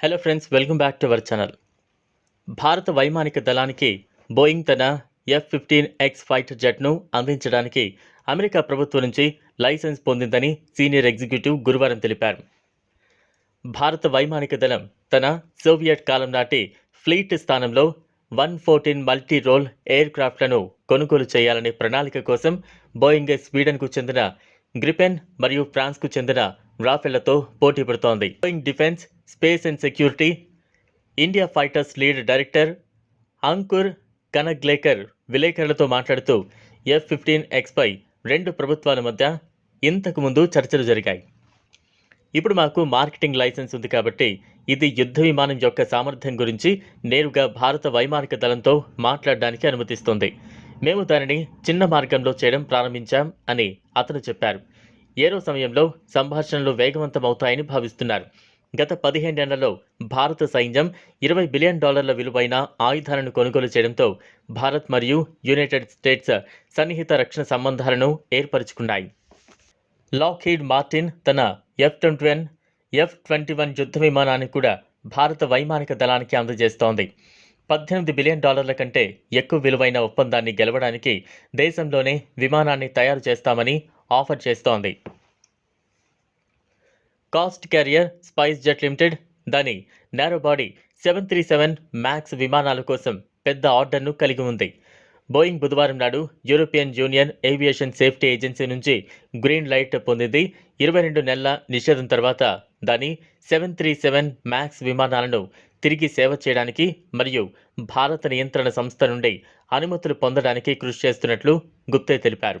Hello friends welcome back to our channel భారత వైమానిక దళానికి బోయింగ్ తన ఎఫ్ ఫిఫ్టీన్ ఎక్స్ ఫైటర్ జెట్ను అందించడానికి అమెరికా ప్రభుత్వం నుంచి లైసెన్స్ పొందిందని సీనియర్ ఎగ్జిక్యూటివ్ గురువారం తెలిపారు. భారత వైమానిక దళం తన సోవియట్ కాలం నాటి ఫ్లీట్ స్థానంలో one fourteen multi role air క్రాఫ్ట్లను కొనుగోలు చేయాలనే ప్రణాళిక కోసం బోయింగ్ స్వీడన్కు చెందిన గ్రిపెన్ మరియు ఫ్రాన్స్కు చెందిన రాఫెళ్ళతో పోటీ పడుతోంది Boeing defence space and security India fighters lead director Ankur Kanaglekar విలేకరులతో మాట్లాడుతూ ఎఫ్ ఫిఫ్టీన్ ఎక్స్పై రెండు ప్రభుత్వాల మధ్య ఇంతకుముందు చర్చలు జరిగాయి. ఇప్పుడు మాకు మార్కెటింగ్ లైసెన్స్ ఉంది కాబట్టి ఇది యుద్ధ విమానం యొక్క సామర్థ్యం గురించి నేరుగా భారత వైమానిక దళంతో మాట్లాడడానికి అనుమతిస్తుంది. మేము దానిని చిన్న మార్గంలో చేయడం ప్రారంభించాం అని అతను చెప్పారు. ఏరో సమయంలో సంభాషణలు వేగవంతమవుతాయని భావిస్తున్నారు. గత పదిహేనేళ్ళలో భారత సైన్యం ఇరవై బిలియన్ డాలర్ల విలువైన ఆయుధాలను కొనుగోలు చేయడంతో భారత్ మరియు యునైటెడ్ స్టేట్స్ సన్నిహిత రక్షణ సంబంధాలను ఏర్పరచుకున్నాయి. లాక్హీడ్ మార్టిన్ తన F twenty one F twenty one యుద్ధ విమానాన్ని కూడా భారత వైమానిక దళానికి అందజేస్తోంది. పద్దెనిమిది బిలియన్ డాలర్ల కంటే ఎక్కువ విలువైన ఒప్పందాన్ని గెలవడానికి దేశంలోనే విమానాన్ని తయారు చేస్తామని ఆఫర్ చేస్తోంది. Cost carrier spice jet limited దాని narrow body seven three seven max విమానాల కోసం పెద్ద ఆర్డర్ను కలిగి ఉంది. బోయింగ్ బుధవారం నాడు European Union Aviation Safety Agency నుంచి గ్రీన్ లైట్ పొందింది. ఇరవై రెండు నెలల నిషేధం తర్వాత దాని సెవెన్ త్రీ సెవెన్ మ్యాక్స్ విమానాలను తిరిగి సేవ చేయడానికి మరియు భారత నియంత్రణ సంస్థ నుండి అనుమతులు పొందడానికి కృషి చేస్తున్నట్లు గుప్తే తెలిపారు.